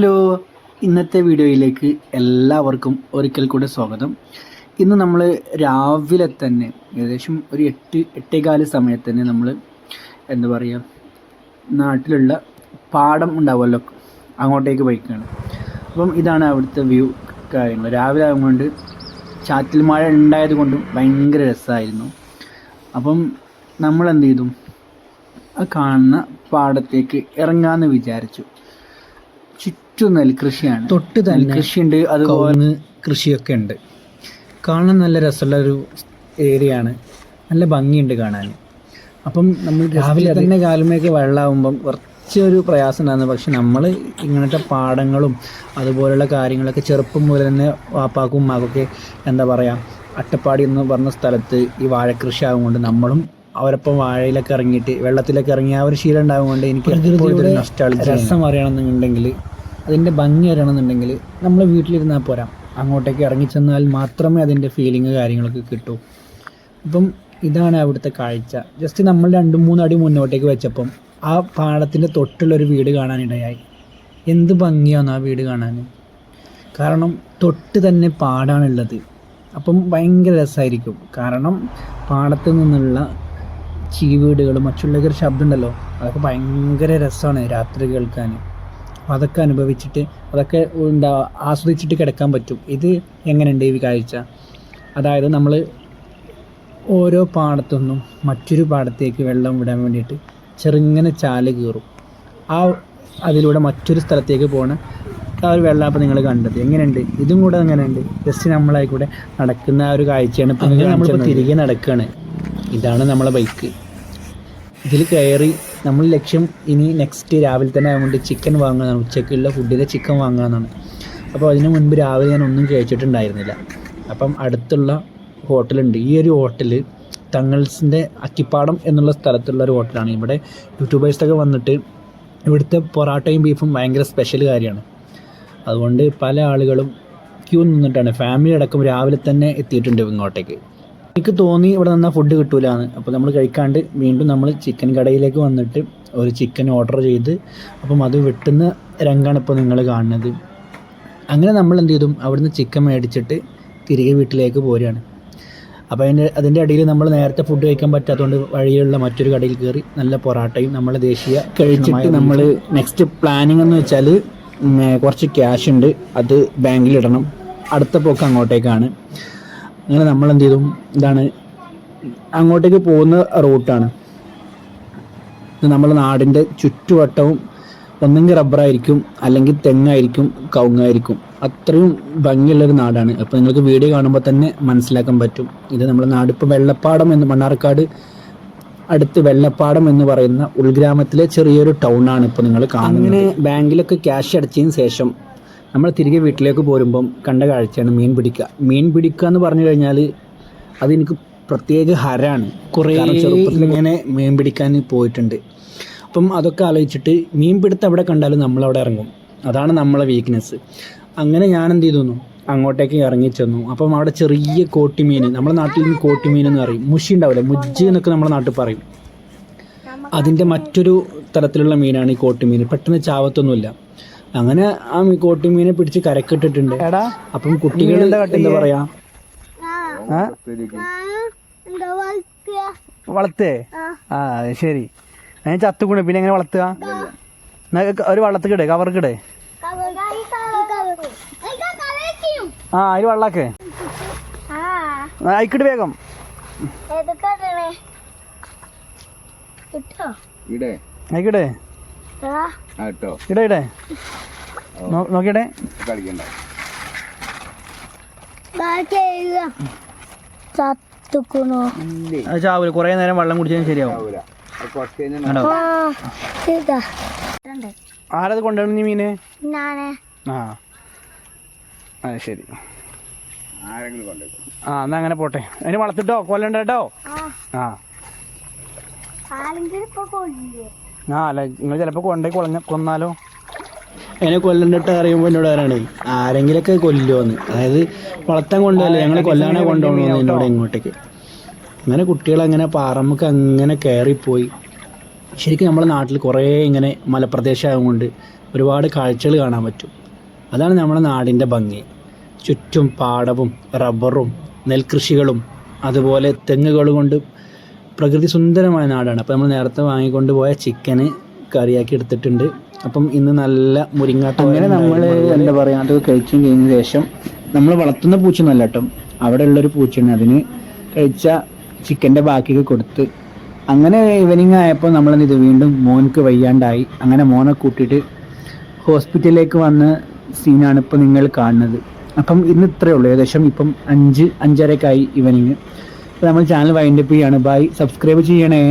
Hello ഇന്നത്തെ വീഡിയോയിലേക്ക് എല്ലാവർക്കും ഒരിക്കൽ കൂടെ സ്വാഗതം. ഇന്ന് നമ്മൾ രാവിലെ തന്നെ ഏകദേശം ഒരു എട്ട് എട്ടേകാൽ സമയത്ത് തന്നെ നമ്മൾ എന്താ പറയുക നാട്ടിലുള്ള പാടം ഉണ്ടാവുമല്ലോ അങ്ങോട്ടേക്ക് പോയിക്കാണ്. അപ്പം ഇതാണ് അവിടുത്തെ വ്യൂ കാര്യങ്ങൾ. രാവിലെ ആയതുകൊണ്ട് ചാറ്റിൽ മഴ ഉണ്ടായത് കൊണ്ടും ഭയങ്കര രസമായിരുന്നു. അപ്പം നമ്മൾ എന്ത് ചെയ്തു? ആ കാണുന്ന പാടത്തേക്ക് ഇറങ്ങാമെന്ന് വിചാരിച്ചു. ചുറ്റും നെൽകൃഷിയാണ്. തൊട്ട് തന്നെ നെൽകൃഷിയുണ്ട് അതുപോലെ കൃഷിയൊക്കെ ഉണ്ട്. കാണാൻ നല്ല രസമുള്ള ഒരു ഏരിയ ആണ് നല്ല ഭംഗിയുണ്ട് കാണാൻ. അപ്പം നമ്മൾ രാവിലെ തന്നെ കാലുമേക്ക് വെള്ളമാകുമ്പം കുറച്ചൊരു പ്രയാസം ഉണ്ടായിരുന്നു. പക്ഷെ നമ്മൾ ഇങ്ങനത്തെ പാടങ്ങളും അതുപോലുള്ള കാര്യങ്ങളൊക്കെ ചെറുപ്പം മുതൽ തന്നെ വാപ്പാക്കും ഉമ്മാക്കൊക്കെ എന്താ പറയുക അട്ടപ്പാടി എന്ന് പറഞ്ഞ സ്ഥലത്ത് ഈ വാഴക്കൃഷി ആകുകൊണ്ട് നമ്മളും അവരൊപ്പം വാഴയിലൊക്കെ ഇറങ്ങിയിട്ട് വെള്ളത്തിലൊക്കെ ഇറങ്ങിയ ആ ഒരു ശീലം ഉണ്ടാകുകൊണ്ട് എനിക്ക്. രസം അറിയണമെന്നുണ്ടെങ്കിൽ അതിന്റെ ഭംഗി അറിയണമെന്നുണ്ടെങ്കിൽ നമ്മൾ വീട്ടിലിരുന്നാൽ പോരാ. അങ്ങോട്ടേക്ക് ഇറങ്ങിച്ചെന്നാൽ മാത്രമേ അതിന്റെ ഫീലിംഗ് കാര്യങ്ങളൊക്കെ കിട്ടൂ. അപ്പം ഇതാണ് അവിടുത്തെ കാഴ്ച. ജസ്റ്റ് നമ്മൾ രണ്ട് മൂന്ന് അടി മുന്നോട്ടേക്ക് വെച്ചപ്പം ആ പാടത്തിന്റെ തൊട്ടുള്ളൊരു വീട് കാണാനിടയായി. എന്ത് ഭംഗിയാണ് ആ വീട് കാണാൻ. കാരണം തൊട്ട് തന്നെ പാടാണുള്ളത്. അപ്പം ഭയങ്കര രസമായിരിക്കും. കാരണം പാടത്ത് നിന്നുള്ള ചീവീടുകളും മറ്റുള്ളവരുടെ ശബ്ദമുണ്ടല്ലോ. അതൊക്കെ ഭയങ്കര രസമാണ് രാത്രി കേൾക്കാൻ. അതൊക്കെ അനുഭവിച്ചിട്ട് അതൊക്കെ എന്താ ആസ്വദിച്ചിട്ട് കിടക്കാൻ പറ്റും. ഇത് എങ്ങനെയുണ്ട് ഈ കാഴ്ച? അതായത് നമ്മൾ ഓരോ പാടത്തുനിന്നും മറ്റൊരു പാടത്തേക്ക് വെള്ളം വിടാൻ വേണ്ടിയിട്ട് ചെറുങ്ങനെ ചാൽ കീറും. ആ അതിലൂടെ മറ്റൊരു സ്ഥലത്തേക്ക് പോണ ആ ഒരു വെള്ളം അപ്പോൾ നിങ്ങൾ കണ്ടത്. എങ്ങനെയുണ്ട്? ഇതും കൂടെ എങ്ങനെയുണ്ട്? ജസ്റ്റ് നമ്മളായിക്കൂടെ നടക്കുന്ന ആ ഒരു കാഴ്ചയാണ് ഇപ്പം നമ്മളിപ്പോൾ തിരികെ നടക്കുകയാണ് ഇതാണ് നമ്മളെ ബൈക്ക് ഇതിൽ കയറി നമ്മൾ ലക്ഷ്യം ഇനി നെക്സ്റ്റ് രാവിലെ തന്നെ ആയതുകൊണ്ട് ചിക്കൻ വാങ്ങാനാണ് ഉച്ചയ്ക്കുള്ള ഫുഡിലെ ചിക്കൻ വാങ്ങാനാണ് അപ്പോൾ അതിന് മുൻപ് രാവിലെ ഞാൻ ഒന്നും കഴിച്ചിട്ടുണ്ടായിരുന്നില്ല. അപ്പം അടുത്തുള്ള ഹോട്ടലുണ്ട് ഈ ഒരു ഹോട്ടൽ തങ്ങൾസിന്റെ അക്കിപ്പാടം എന്നുള്ള സ്ഥലത്തുള്ള ഒരു ഹോട്ടലാണ് ഇവിടെ യൂട്യൂബേഴ്സൊക്കെ വന്നിട്ട് ഇവിടുത്തെ പൊറാട്ടയും ബീഫും ഭയങ്കര സ്പെഷ്യൽ കാര്യമാണ്. അതുകൊണ്ട് പല ആളുകളും ക്യൂ നിന്നിട്ടാണ്. ഫാമിലി അടക്കം രാവിലെ തന്നെ എത്തിയിട്ടുണ്ട് ഇങ്ങോട്ടേക്ക്. എനിക്ക് തോന്നി ഇവിടെ നിന്നാൽ ഫുഡ് കിട്ടൂലാന്ന്. അപ്പോൾ നമ്മൾ കഴിക്കാണ്ട് വീണ്ടും നമ്മൾ ചിക്കൻ കടയിലേക്ക് വന്നിട്ട് ഒരു ചിക്കൻ ഓർഡർ ചെയ്ത് അപ്പം അത് വെട്ടുന്ന രംഗമാണ് ഇപ്പോൾ നിങ്ങൾ കാണുന്നത്. അങ്ങനെ നമ്മൾ എന്ത് ചെയ്തു? അവിടുന്ന് ചിക്കൻ മേടിച്ചിട്ട് തിരികെ വീട്ടിലേക്ക് പോരുകയാണ്. അപ്പോൾ അതിന്റെ അതിന്റെ ഇടയിൽ നമ്മൾ നേരത്തെ ഫുഡ് കഴിക്കാൻ പറ്റാത്തതുകൊണ്ട് വഴിയിലുള്ള മറ്റൊരു കടയിൽ കയറി നല്ല പൊറാട്ടയും നമ്മൾ ദേശീയ കഴിച്ചിട്ട് നമ്മൾ നെക്സ്റ്റ് പ്ലാനിങ് എന്ന് വെച്ചാൽ കുറച്ച് ക്യാഷ് ഉണ്ട്. അത് ബാങ്കിലിടണം അടുത്ത പോക്ക് അങ്ങോട്ടേക്കാണ്. അങ്ങനെ നമ്മൾ എന്ത് ചെയ്തു ഇതാണ്. അങ്ങോട്ടേക്ക് പോകുന്ന റൂട്ടാണ്. നമ്മുടെ നാടിന്റെ ചുറ്റുവട്ടവും ഒന്നെങ്കിൽ റബ്ബറായിരിക്കും അല്ലെങ്കിൽ തെങ്ങായിരിക്കും കവുങ്ങായിരിക്കും. അത്രയും ഭംഗിയുള്ളൊരു നാടാണ്. അപ്പോൾ നിങ്ങൾക്ക് വീഡിയോ കാണുമ്പോൾ തന്നെ മനസ്സിലാക്കാൻ പറ്റും. ഇത് നമ്മുടെ നാട്. ഇപ്പോൾ വെള്ളപ്പാടം എന്ന് മണ്ണാർക്കാട് അടുത്ത് വെള്ളപ്പാടം എന്ന് പറയുന്ന ഉൾഗ്രാമത്തിലെ ചെറിയൊരു ടൗണാണ് ഇപ്പോൾ നിങ്ങൾ കാണുന്നത്. ബാങ്കിലൊക്കെ ക്യാഷ് അടച്ചതിന് ശേഷം നമ്മൾ തിരികെ വീട്ടിലേക്ക് പോരുമ്പം കണ്ട കാഴ്ചയാണ് മീൻ പിടിക്കുക. മീൻ പിടിക്കുക എന്ന് പറഞ്ഞു കഴിഞ്ഞാൽ അതെനിക്ക് പ്രത്യേക ഹരാണ്. കുറേ ചെറുപ്പത്തിൽ ഇങ്ങനെ മീൻ പിടിക്കാൻ പോയിട്ടുണ്ട്. അപ്പം അതൊക്കെ ആലോചിച്ചിട്ട് മീൻ പിടുത്തം എവിടെ കണ്ടാലും നമ്മളവിടെ ഇറങ്ങും. അതാണ് നമ്മളെ വീക്ക്നെസ് അങ്ങനെ ഞാൻ എന്ത് ചെയ്തു അങ്ങോട്ടേക്ക് ഇറങ്ങി ചെന്നു. അപ്പം അവിടെ ചെറിയ കോട്ടിമീൻ നമ്മുടെ നാട്ടിൽ നിന്ന് കോട്ടിമീൻ എന്ന് പറയും. മുഷി ഉണ്ടാവില്ല? മുജ്ജ് എന്നൊക്കെ നമ്മുടെ നാട്ടിൽ പറയും. അതിന്റെ മറ്റൊരു തരത്തിലുള്ള മീനാണ് ഈ കോട്ടിമീൻ. പെട്ടെന്ന് ചാവത്തൊന്നുമില്ല. അങ്ങനെ ആ കോട്ടി മീനെ പിടിച്ച് കരക്കിട്ടിട്ടുണ്ട്. അപ്പം കുട്ടികൾ എന്താ പറയാ? വളർത്തേ ആ. അത് ശരി. അതിന് ചത്തുകൂടെ പിന്നെ എങ്ങനെ വളർത്തുക? ഒരു വള്ളത്തിക്കിടെ കവർക്കിടെ ആ അതിൽ വള്ളാക്കേ. അയക്കിട്ട് വേഗം. ഇവിടെ. അയക്കിടെ. ആ കേട്ടോ ഇടേ നോക്കിയിടേ. കളിക്കണ്ട. ചാവൂല. കുറേ നേരം വെള്ളം കുടിച്ചാൽ ശരിയാവും. ആരത് കൊണ്ടുവരണം നീ മീനെ? ആ. അത് ശരി. ആ എന്നാ അങ്ങനെ പോട്ടെ. അതിന് വളർത്തിട്ടോ? കൊല്ലണ്ട കേട്ടോ ആ. ആ. ആരെങ്കിലും ആ അല്ല നിങ്ങൾ ചിലപ്പോൾ കൊണ്ടേ കൊളഞ്ഞ കൊന്നാലോ? എന്നെ കൊല്ലണ്ടിട്ട് അറിയുമ്പോൾ എന്നോട് പറയണേ ആരെങ്കിലൊക്കെ കൊല്ലുമെന്ന് അതായത് വളർത്താൻ കൊണ്ടുപോകല്ലേ ഞങ്ങൾ കൊല്ലാനെ കൊണ്ടുപോകണമെന്ന് എന്നോട് ഇങ്ങോട്ടേക്ക്. അങ്ങനെ കുട്ടികൾ അങ്ങനെ പാറമ്മക്ക് അങ്ങനെ കയറിപ്പോയി ശരിക്കും നമ്മുടെ നാട്ടിൽ കുറേ ഇങ്ങനെ മലപ്രദേശമായതുകൊണ്ട് ഒരുപാട് കാഴ്ചകൾ കാണാൻ പറ്റും. അതാണ് നമ്മുടെ നാടിന്റെ ഭംഗി. ചുറ്റും പാടവും റബ്ബറും നെൽകൃഷികളും അതുപോലെ തെങ്ങുകൾ കൊണ്ട് പ്രകൃതി സുന്ദരമായ നാടാണ്. അപ്പോൾ നമ്മൾ നേരത്തെ വാങ്ങിക്കൊണ്ട് പോയ ചിക്കന് കറിയാക്കി എടുത്തിട്ടുണ്ട്. അപ്പം ഇന്ന് നല്ല മുരിങ്ങാട്ട അങ്ങനെ നമ്മൾ എന്താ പറയുക അത് കഴിച്ചു കഴിഞ്ഞ ശേഷം നമ്മൾ വളർത്തുന്ന പൂച്ചയൊന്നുമല്ല കേട്ടോ. അവിടെ ഉള്ളൊരു പൂച്ചയാണ്. അതിന് കഴിച്ച ചിക്കന്റെ ബാക്കിയൊക്കെ കൊടുത്ത് അങ്ങനെ ഈവനിങ് ആയപ്പോൾ നമ്മൾ ഇത് വീണ്ടും മോനക്ക് വയ്യാണ്ടായി. അങ്ങനെ മോനെ കൂട്ടിയിട്ട് ഹോസ്പിറ്റലിലേക്ക് വന്ന സീനാണ് ഇപ്പോൾ നിങ്ങൾ കാണുന്നത്. അപ്പം ഇന്ന് ഇത്രയേ ഉള്ളൂ. ഏകദേശം ഇപ്പം അഞ്ച് അഞ്ചരക്കായി ഈവനിങ് അപ്പോൾ നമ്മൾ ചാനൽ വൈൻഡപ്പ് ചെയ്യാണ്. ബൈ സബ്സ്ക്രൈബ് ചെയ്യണേ.